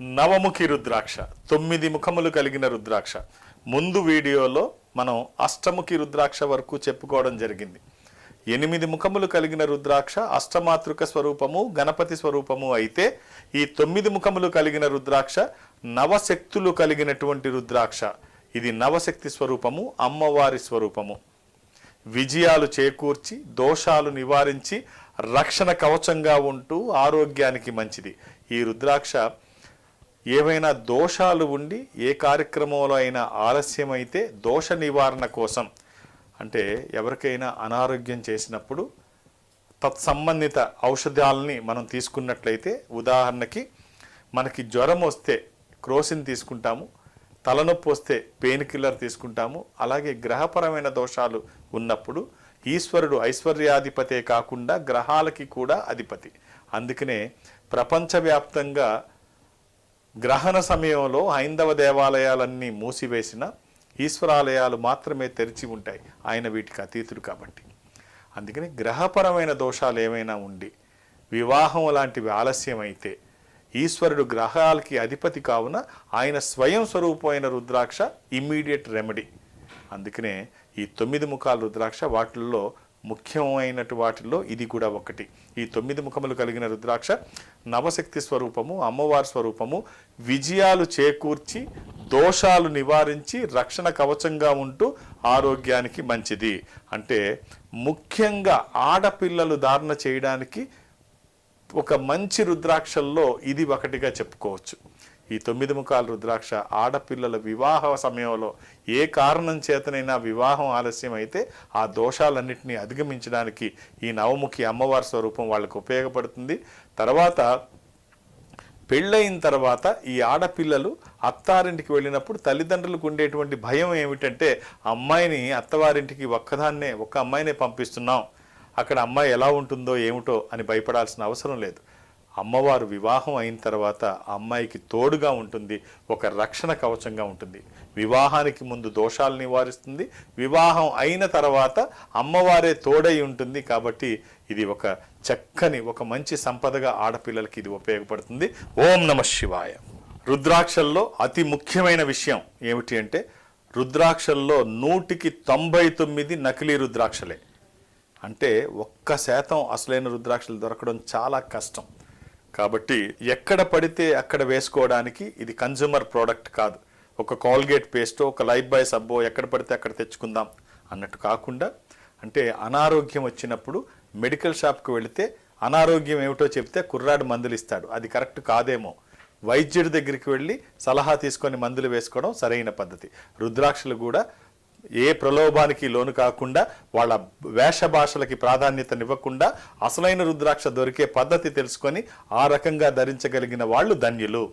నవముఖి రుద్రాక్ష తొమ్మిది ముఖములు కలిగిన రుద్రాక్ష. ముందు వీడియోలో మనం అష్టముఖి రుద్రాక్ష వరకు చెప్పుకోవడం జరిగింది. ఎనిమిది ముఖములు కలిగిన రుద్రాక్ష అష్టమాతృక స్వరూపము గణపతి స్వరూపము అయితే ఈ తొమ్మిది ముఖములు కలిగిన రుద్రాక్ష నవశక్తులు కలిగినటువంటి రుద్రాక్ష. ఇది నవశక్తి స్వరూపము అమ్మవారి స్వరూపము. విజయాలు చేకూర్చి దోషాలు నివారించి రక్షణ కవచంగా ఉంటూ ఆరోగ్యానికి మంచిది. ఈ రుద్రాక్ష ఏవైనా దోషాలు ఉండి ఏ కార్యక్రమంలో అయినా ఆలస్యమైతే దోష నివారణ కోసం. అంటే ఎవరికైనా అనారోగ్యం చేసినప్పుడు తత్సంబంధిత ఔషధాలని మనం తీసుకున్నట్లయితే ఉదాహరణకి మనకి జ్వరం వస్తే క్రోసిన్ తీసుకుంటాము తలనొప్పి వస్తే పెయిన్ కిల్లర్ తీసుకుంటాము అలాగే గ్రహపరమైన దోషాలు ఉన్నప్పుడు ఈశ్వరుడు ఐశ్వర్యాధిపతే కాకుండా గ్రహాలకి కూడా అధిపతి. అందుకనే ప్రపంచవ్యాప్తంగా గ్రహణ సమయంలో హైందవ దేవాలయాలన్నీ మూసివేసిన ఈశ్వరాలయాలు మాత్రమే తెరిచి ఉంటాయి. ఆయన వీటికి అతీతుడు కాబట్టి. అందుకని గ్రహపరమైన దోషాలు ఏమైనా ఉండి వివాహం లాంటివి ఆలస్యమైతే ఈశ్వరుడు గ్రహాలకి అధిపతి కావున ఆయన స్వయం స్వరూపమైన రుద్రాక్ష ఇమ్మీడియట్ రెమెడీ. అందుకనే ఈ తొమ్మిది ముఖాల రుద్రాక్ష వాటిల్లో ముఖ్యమైనటు వాటిల్లో ఇది కూడా ఒకటి. ఈ తొమ్మిది ముఖములు కలిగిన రుద్రాక్ష నవశక్తి స్వరూపము అమ్మవారి స్వరూపము విజయాలు చేకూర్చి దోషాలు నివారించి రక్షణ కవచంగా ఉంటూ ఆరోగ్యానికి మంచిది. అంటే ముఖ్యంగా ఆడపిల్లలు ధారణ చేయడానికి ఒక మంచి రుద్రాక్షల్లో ఇది ఒకటిగా చెప్పుకోవచ్చు. ఈ తొమ్మిది ముఖాల రుద్రాక్ష ఆడపిల్లల వివాహ సమయంలో ఏ కారణం చేతనైనా వివాహం ఆలస్యం అయితే ఆ దోషాలన్నింటినీ అధిగమించడానికి ఈ నవముఖి అమ్మవారి స్వరూపం వాళ్ళకు ఉపయోగపడుతుంది. తర్వాత పెళ్ళయిన తర్వాత ఈ ఆడపిల్లలు అత్తారింటికి వెళ్ళినప్పుడు తల్లిదండ్రులకు ఉండేటువంటి భయం ఏమిటంటే అమ్మాయిని అత్తవారింటికి ఒక్కదాన్నే ఒక్క అమ్మాయినే పంపిస్తున్నాం. అక్కడ అమ్మాయి ఎలా ఉంటుందో ఏమిటో అని భయపడాల్సిన అవసరం లేదు. అమ్మవారు వివాహం అయిన తర్వాత అమ్మాయికి తోడుగా ఉంటుంది ఒక రక్షణ కవచంగా ఉంటుంది. వివాహానికి ముందు దోషాలు నివారిస్తుంది. వివాహం అయిన తర్వాత అమ్మవారే తోడై ఉంటుంది కాబట్టి ఇది ఒక చక్కని ఒక మంచి సంపదగా ఆడపిల్లలకి ఇది ఉపయోగపడుతుంది. ఓం నమ శివాయ. రుద్రాక్షల్లో అతి ముఖ్యమైన విషయం ఏమిటి అంటే రుద్రాక్షల్లో నూటికి తొంభై తొమ్మిది నకిలీ రుద్రాక్షలే. అంటే ఒక్క శాతం అసలైన రుద్రాక్షలు దొరకడం చాలా కష్టం. కాబట్టి ఎక్కడ పడితే అక్కడ వేసుకోవడానికి ఇది కన్జ్యూమర్ ప్రోడక్ట్ కాదు. ఒక కాల్గేట్ పేస్టో ఒక లైఫ్ బాయ్ సబ్బో ఎక్కడ పడితే అక్కడ తెచ్చుకుందాం అన్నట్టు కాకుండా అంటే అనారోగ్యం వచ్చినప్పుడు మెడికల్ షాప్కి వెళితే అనారోగ్యం ఏమిటో చెప్తే కుర్రాడు మందులు ఇస్తాడు. అది కరెక్ట్ కాదేమో. వైద్యుడి దగ్గరికి వెళ్ళి సలహా తీసుకొని మందులు వేసుకోవడం సరైన పద్ధతి. రుద్రాక్షలు కూడా ఏ ప్రలోభానికి లోను కాకుండా వాళ్ళ వేష భాషలకి ప్రాధాన్యతనివ్వకుండా అసలైన రుద్రాక్ష దొరికే పద్ధతి తెలుసుకొని ఆ రకంగా ధరించగలిగిన వాళ్ళు ధన్యులు.